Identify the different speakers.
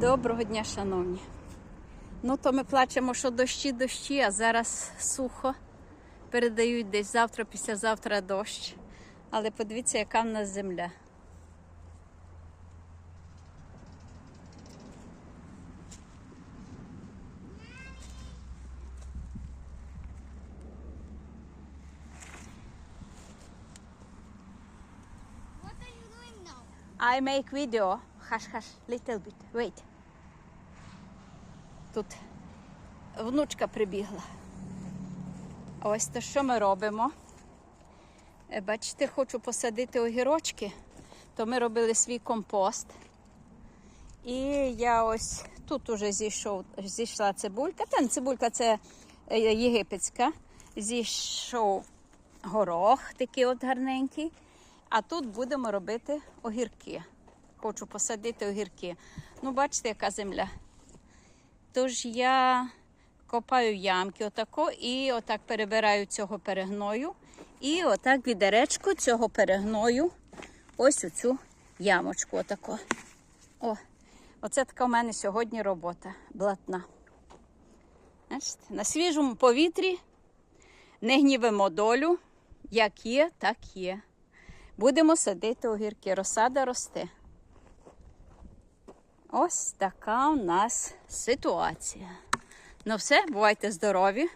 Speaker 1: Доброго дня, шановні. Ну, то ми плачемо, що дощі, дощі, а зараз сухо. Передають десь завтра, післязавтра дощ. Але подивіться, яка в нас земля. I make video. Hush, hush, little bit. Wait. Тут внучка прибігла. А Ось то що ми робимо. Е, Бачите, хочу посадити огірочки, то ми робили свій компост. І я ось тут уже зійшов, зійшла цибулька. Та цибулька це е, єгипетська. Зійшов горох такий от гарненький. А тут будемо робити огірки. Хочу посадити огірки. Ну, бачите, яка земля. Тож я копаю ямки отако і отак перебираю цього перегною. І отак відеречку цього перегною ось у цю ямочку. Отако. О, оце така у мене сьогодні робота блатна. Бачите, на свіжому повітрі не гнівимо долю. Як є, так є. Будемо садити огірки. Розсада росте. Ось така у нас ситуація. Ну все, бувайте здорові.